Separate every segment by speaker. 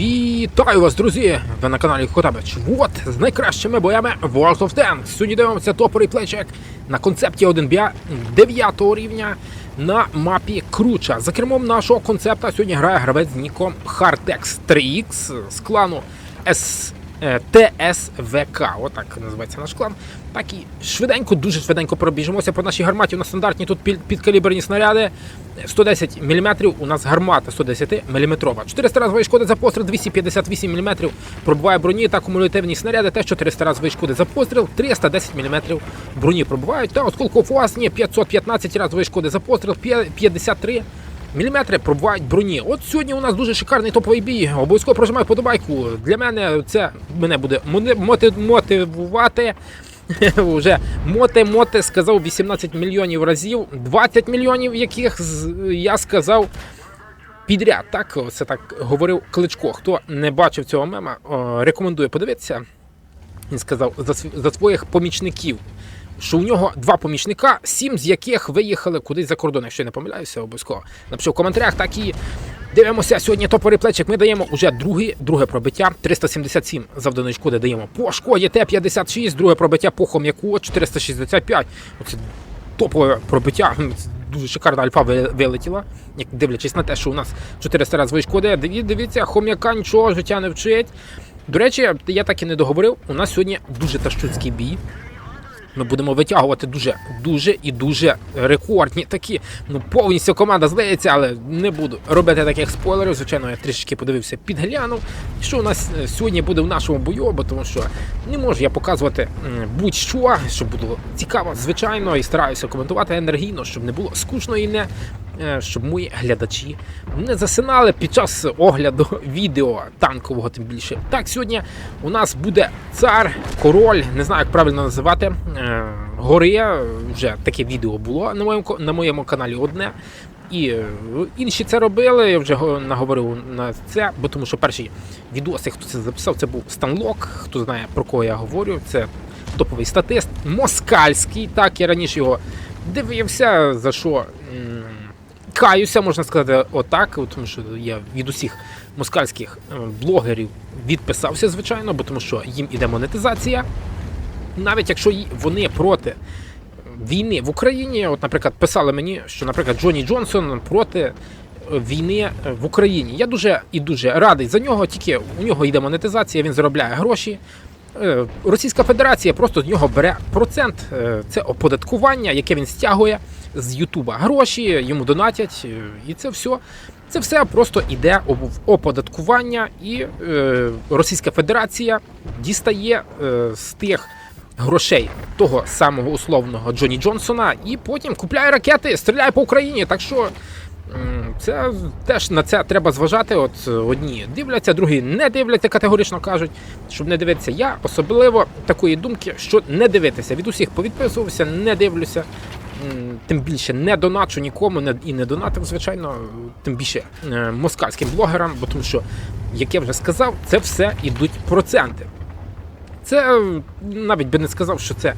Speaker 1: Вітаю вас, друзі! Ви на каналі Хотабич. Вот з найкращими боями World of Tanks. Сьогодні дивимося топорий плечик на концепті 1 9 рівня на мапі Круча. За кермом нашого концепта сьогодні грає гравець з ніком Hartex 3X з клану S. е, ТСВК, отак називається наш клан. Так і швиденько, дуже швиденько пробіжимося по нашій гарматі. У нас стандартні тут підкаліберні снаряди. 110 мм, у нас гармата 110 мм. 400 разової шкоди за постріл, 258 мм пробуває броні та кумулятивні снаряди, теж 400 разової шкоди за постріл, 310 мм броні пробувають. Та осколкофуасні 515 разової шкоди за постріл, п'я- 53 Міліметри пробувають броні. От сьогодні у нас дуже шикарний топовий бій. Обов'язково прожимаю подобайку. Для мене це мене буде мотивувати. Уже моте-моте сказав 18 мільйонів разів, 20 мільйонів яких я сказав підряд. Так, це так говорив Кличко. Хто не бачив цього мема, рекомендую подивитися. Він сказав за своїх помічників, що у нього два помічника, сім з яких виїхали кудись за кордон, якщо я не помиляюся, обов'язково. Напиши в коментарях, так і дивимося. Сьогодні топовий плечик. Ми даємо уже другий, друге пробиття. 377 завданої шкоди даємо по шкоді Т-56, друге пробиття по хом'яку 465. Оце топове пробиття. Дуже шикарна альфа вилетіла, як дивлячись на те, що у нас 400 разової шкоди. Дивіться, хом'яка нічого життя не вчить. До речі, я так і не договорив. У нас сьогодні дуже тащуцький бій. Ми будемо витягувати дуже, дуже і дуже рекордні такі. Ну, повністю команда здається, але не буду робити таких спойлерів. Звичайно, я трішечки подивився, підглянув. Що у нас е, сьогодні буде в нашому бою, бо тому що не можу я показувати будь-що, щоб було цікаво, звичайно, і стараюся коментувати енергійно, щоб не було скучно і не. е, Щоб мої глядачі не засинали під час огляду відео танкового, тим більше. Так, сьогодні у нас буде цар, король, не знаю, як правильно називати. Е, Гори. Вже таке відео було на моєму на моєму каналі одне. І е, інші це робили, я вже наговорив на це, бо тому що перші відоси, хто це записав, це був Станлок. Хто знає про кого я говорю, це топовий статист, москальський. Так, я раніше його дивився, за що каюся, можна сказати, отак, тому що я від усіх москальських е, блогерів відписався, звичайно, бо тому що їм іде монетизація. Навіть якщо вони проти війни в Україні, от, наприклад, писали мені, що, наприклад, Джонні Джонсон проти війни е, в Україні. Я дуже і дуже радий за нього, тільки у нього йде монетизація, він заробляє гроші. Е, Російська Федерація просто з нього бере процент. Е, Це оподаткування, яке він стягує з Ютуба. Гроші йому донатять, і це все. Це все просто йде в оподаткування, і Російська Федерація дістає з тих грошей того самого условного Джонні Джонсона, і потім купляє ракети, стріляє по Україні. Так що це теж на це треба зважати. От одні дивляться, другі не дивляться, категорично кажуть, щоб не дивитися. Я особливо такої думки, що не дивитися. Від усіх повідписувався, не дивлюся. Тим більше не доначу нікому і не донатив, звичайно, тим більше е, москальським блогерам, бо тому що, як я вже сказав, це все йдуть проценти. Це е, навіть би не сказав, що це е,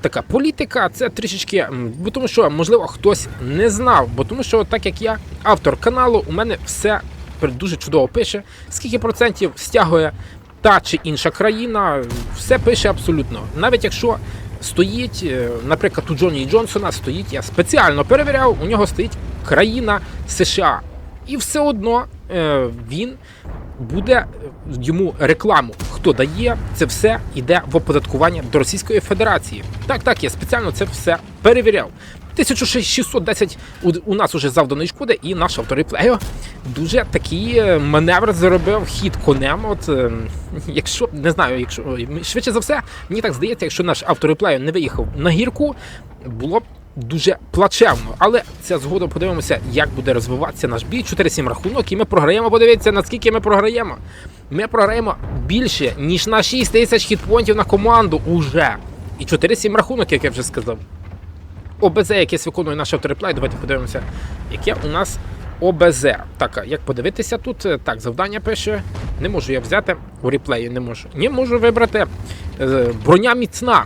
Speaker 1: така політика, це трішечки, бо тому що, можливо, хтось не знав, бо тому що, так як я автор каналу, у мене все дуже чудово пише, скільки процентів стягує та чи інша країна, все пише абсолютно. Навіть якщо стоїть, е, наприклад, у Джонні Джонсона стоїть, я спеціально перевіряв, у нього стоїть країна США. І все одно він буде йому рекламу. Хто дає, це все йде в оподаткування до Російської Федерації. Так, так, я спеціально це все перевіряв. 1610 у, нас уже завданої шкоди, і наш автореплею дуже такий е, маневр заробив хід конем. От е, якщо не знаю, якщо швидше за все, мені так здається, якщо наш автореплею не виїхав на гірку, було б дуже плачевно. Але це згодом подивимося, як буде розвиватися наш бій. 4-7 рахунок, і ми програємо. Подивіться, наскільки ми програємо. Ми програємо більше, ніж на 6 тисяч хітпонтів на команду уже. І 4-7 рахунок, як я вже сказав. ОБЗ, якесь виконує наш автореплей. Давайте подивимося, яке у нас ОБЗ. Так, як подивитися тут? Так, завдання пише. Не можу я взяти у реплеї, не можу. Не можу вибрати. Е, Броня міцна.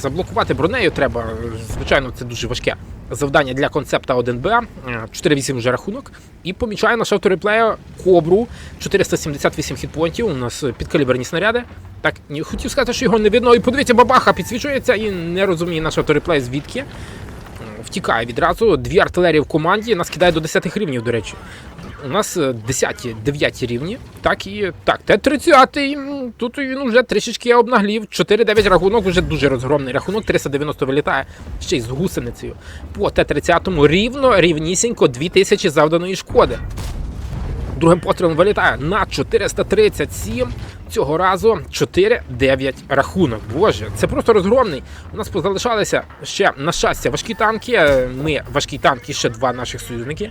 Speaker 1: Заблокувати бронею треба. Звичайно, це дуже важке завдання для концепта 1Б. е, 4-8 вже рахунок. І помічаю наш автореплею Кобру 478 хітпонтів. У нас підкаліберні снаряди. Так, ні, хотів сказати, що його не видно. І подивіться, бабаха підсвічується і не розуміє наш автореплей звідки. Втікає відразу. Дві артилерії в команді. Нас кидає до 10 рівнів, до речі. У нас 10 9 рівні. Так і так, Т-30. м, Тут він вже трішечки обнаглів. 4-9 рахунок, вже дуже розгромний рахунок. 390 вилітає ще й з гусеницею. По Т-30 рівно, рівнісінько 2000 завданої шкоди. Другим пострілом вилітає на 437. Цього разу 4-9 рахунок. Боже, це просто розгромний. У нас позалишалися ще, на щастя, важкі танки. Ми важкі танки, ще два наших союзники.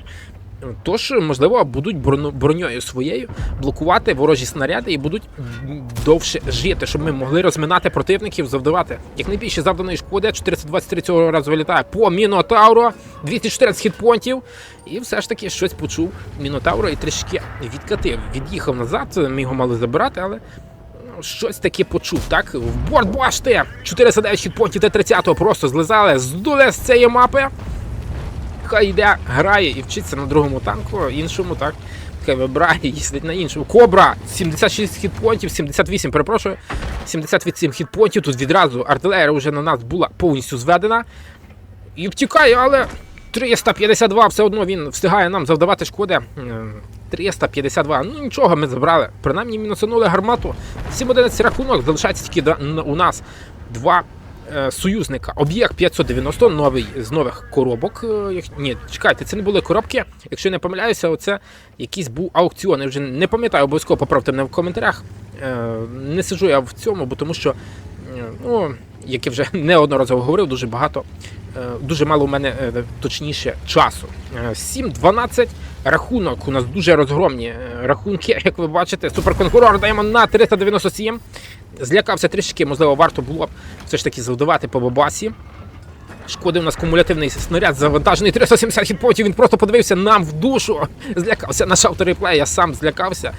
Speaker 1: Тож, можливо, будуть броньою своєю блокувати ворожі снаряди і будуть довше жити, щоб ми могли розминати противників, завдавати якнайбільше завданої шкоди. 423 цього разу вилітає по Мінотавро, 214 хітпонтів. І все ж таки щось почув Мінотавро і трішки відкатив. Від'їхав назад, ми його мали забирати, але ну, щось таке почув. Так, в борт башти! 409 хітпонтів Т-30 просто злизали, здули з цієї мапи хай йде, грає і вчиться на другому танку, іншому так. Хай вибирає, їздить на іншому. Кобра! 76 хітпонтів, 78, перепрошую. 78 хітпонтів. Тут відразу артилерія вже на нас була повністю зведена. І втікає, але 352 все одно він встигає нам завдавати шкоди. Е, 352. Ну нічого, ми забрали. Принаймні мінусанули гармату. 7-11 рахунок, залишається тільки у нас два союзника. Об'єкт 590, новий з нових коробок. Е, Ні, чекайте, це не були коробки. Якщо не помиляюся, оце якийсь був аукціон. Я вже не пам'ятаю, обов'язково поправте мене в коментарях. Е, Не сиджу я в цьому, бо тому що, е, ну, як я вже неодноразово говорив, дуже багато. е, Дуже мало у мене е, точніше часу. Е, 7-12 рахунок. У нас дуже розгромні е, рахунки, як ви бачите. Суперконкурор даємо на 397. Злякався трішки, можливо, варто було б все ж таки завдавати по бабасі. Шкоди у нас кумулятивний снаряд завантажений 370 хітпотів. Він просто подивився нам в душу. Злякався наш автореплей, я сам злякався.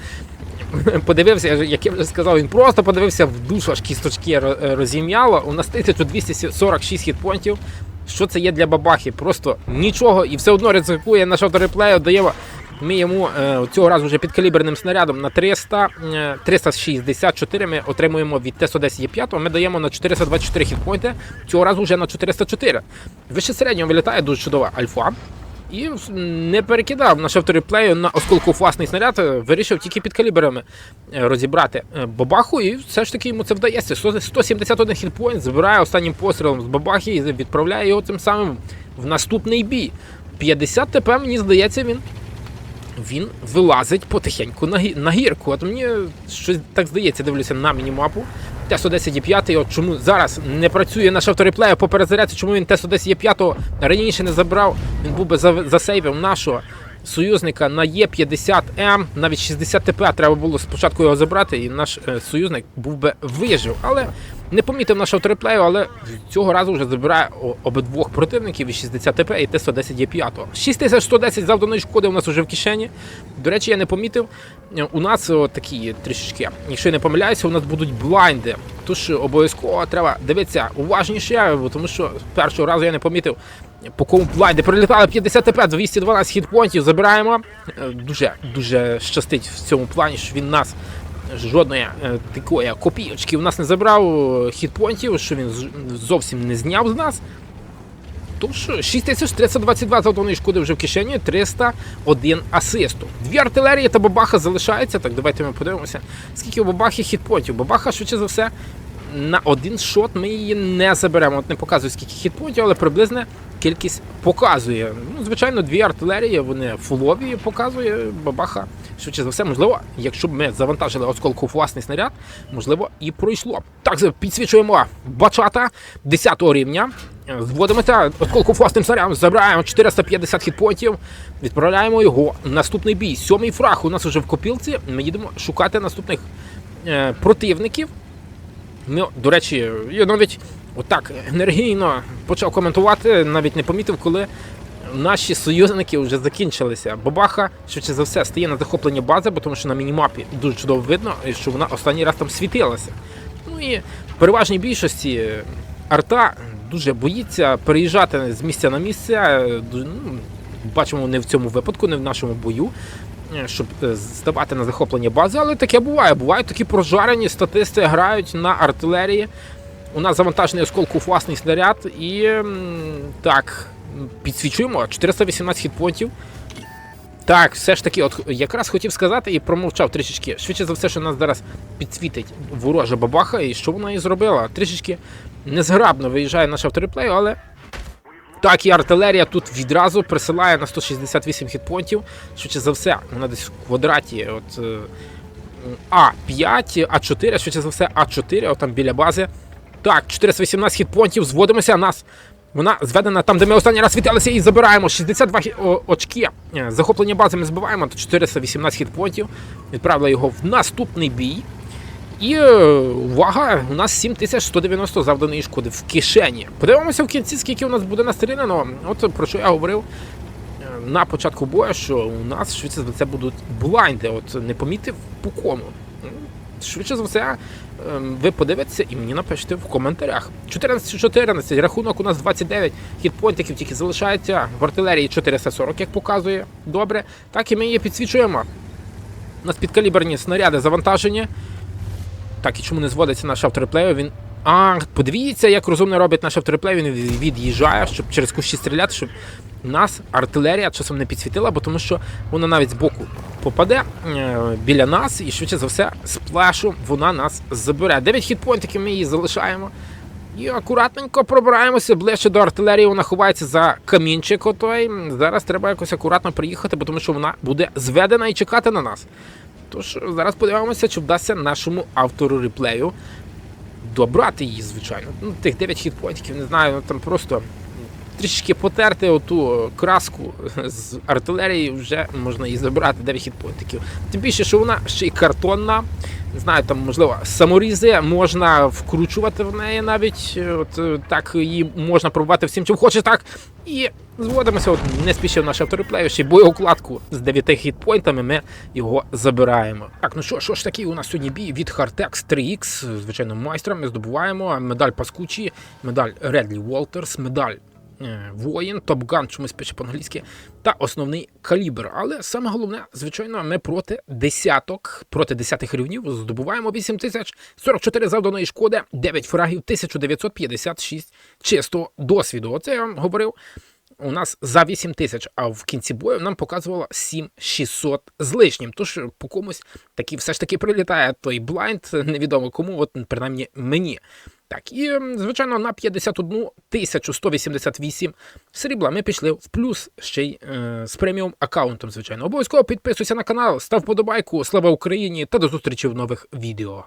Speaker 1: Подивився, як я вже сказав, він просто подивився в душу, аж кісточки розім'яло. У нас 1246 хітпонтів. Що це є для бабахи? Просто нічого і все одно ризикує наш автореплей, даємо. Ми йому е, цього разу вже підкаліберним снарядом на 300, е, 364 ми отримуємо від Т-110 Є5, ми даємо на 424 хітпойнти, цього разу вже на 404. Вище середнього вилітає дуже чудова альфа. І не перекидав наш автореплею на осколкофласний снаряд, е, вирішив тільки під калібрами е, розібрати е, бабаху, і все ж таки йому це вдається. 171 хітпоінт збирає останнім пострілом з бабахи і відправляє його тим самим в наступний бій. 50 ТП, мені здається, він. Він вилазить потихеньку на, гірку. От мені щось так здається, дивлюся на мінімапу. Т-110 є 5, от чому зараз не працює наш автореплею по перезарядці, чому він Т-110 є 5 раніше не забрав, він був би за- засейвив нашого союзника на Є50М, навіть 60 ТП треба було спочатку його забрати, і наш е, союзник був би вижив. Але не помітив наш автореплею, але цього разу вже забирає обидвох противників і 60 ТП і Т-110 є 5. 6110 завданої шкоди у нас вже в кишені. До речі, я не помітив. е, У нас такі трішечки, якщо я не помиляюся, у нас будуть блайнди. Тож обов'язково треба дивитися уважніше, тому що першого разу я не помітив. По кому блайнди прилітали 50 ТП, 212 хітпонтів, забираємо. Е, Дуже дуже щастить в цьому плані, що він нас жодної е, такої копійочки в нас не забрав е, хітпонтів, що він зовсім не зняв з нас. Тож 6322 завданої шкоди вже в кишені, 301 асисту. Дві артилерії та бабаха залишаються. Так, давайте ми подивимося, скільки у бабахи хітпонтів. Бабаха, швидше за все, на один шот ми її не заберемо. От не показує скільки хітпонтів, але приблизна кількість показує. Ну, звичайно, дві артилерії, вони фулові, показує бабаха. Швидше за все, можливо, якщо б ми завантажили осколку власний снаряд, можливо, і пройшло. Так, підсвічуємо бачата 10 рівня. Зводимося осколку власним снарядом, забираємо 450 хітпонтів, відправляємо його наступний бій. Сьомий фраг у нас вже в копілці. Ми їдемо шукати наступних е, противників. Ми, до речі, я навіть отак енергійно почав коментувати, навіть не помітив, коли наші союзники вже закінчилися. Бабаха, швидше за все, стає на захоплення бази, бо тому що на мінімапі дуже чудово видно, що вона останній раз там світилася. Ну і в переважній більшості арта дуже боїться переїжджати з місця на місце. е, ну, Бачимо, не в цьому випадку, не в нашому бою, е, щоб е, здавати на захоплення бази, але таке буває. Бувають такі прожарені статисти грають на артилерії. У нас завантажений осколку власний снаряд і так, підсвічуємо 418 хітпонтів. Так, все ж таки, от якраз хотів сказати і промовчав трішечки. Швидше за все, що нас зараз підсвітить ворожа бабаха, і що вона і зробила? Трішечки незграбно виїжджає наш автореплей, але так і артилерія тут відразу присилає на 168 хітпонтів. Швидше за все, вона десь в квадраті. От, е, А5, А4, швидше за все, А4, от там біля бази. Так, 418 хітпонтів, зводимося. Нас вона зведена там, де ми останній раз світилися, і забираємо 62 очки. Е, Захоплення бази ми збиваємо, то 418 хітпонтів. Відправили його в наступний бій. І е, увага, у нас 7190 завданої шкоди в кишені. Подивимося в кінці, скільки у нас буде настріляно. От про що я говорив е, на початку бою, що у нас швидше за все будуть блайнди. От не помітив по кому. Швидше за все, е, ви подивитеся і мені напишете в коментарях. 14-14, рахунок у нас 29 хітпойнтиків тільки залишається. В артилерії 440, як показує. Добре. Так і ми її підсвічуємо. У нас підкаліберні снаряди завантажені. Так, і чому не зводиться наш автореплею? Він. А, подивіться, як розумно робить наш автореплей, він від'їжджає, щоб через кущі стріляти, щоб нас артилерія часом не підсвітила, бо тому що вона навіть з боку попаде е, біля нас, і швидше за все, з плешу вона нас забере. 9 хітпойнтиків ми її залишаємо. І акуратненько пробираємося ближче до артилерії. Вона ховається за камінчик. Отой. Зараз треба якось акуратно приїхати, бо тому що вона буде зведена і чекати на нас. Тож зараз подивимося, чи вдасться нашому автору реплею добрати її, звичайно. Ну, тих 9 хітпойнтів, не знаю, там просто трішечки потерти оту краску з артилерії, вже можна її забрати 9 хітпойнтиків. Тим більше, що вона ще й картонна. Не знаю, там, можливо, саморізи можна вкручувати в неї навіть. е, От е, так її можна пробувати всім, чим хочеш, так. І зводимося, от не спішив наш автореплею, ще боєукладку з 9 хітпойнтами ми його забираємо. Так, ну що, що ж такий у нас сьогодні бій від Hartex 3X, звичайно, майстра. Ми здобуваємо медаль Паскучі, медаль Редлі Уолтерс, медаль е, Воїн, Топган, чомусь пише по-англійськи, та основний калібр. Але саме головне, звичайно, ми проти десяток, проти десятих рівнів здобуваємо 8 тисяч 44 завданої шкоди, 9 фрагів, 1956 чистого досвіду. Оце я вам говорив. У нас за 8 тисяч, а в кінці бою нам показувало 7600 з лишнім. Тож по комусь таки все ж таки прилітає той блайнд, невідомо кому, от принаймні мені. Так, і звичайно на 51 188 срібла ми пішли в плюс ще й е, з преміум аккаунтом, звичайно. Обов'язково підписуйся на канал, став подобайку, слава Україні та до зустрічі в нових відео.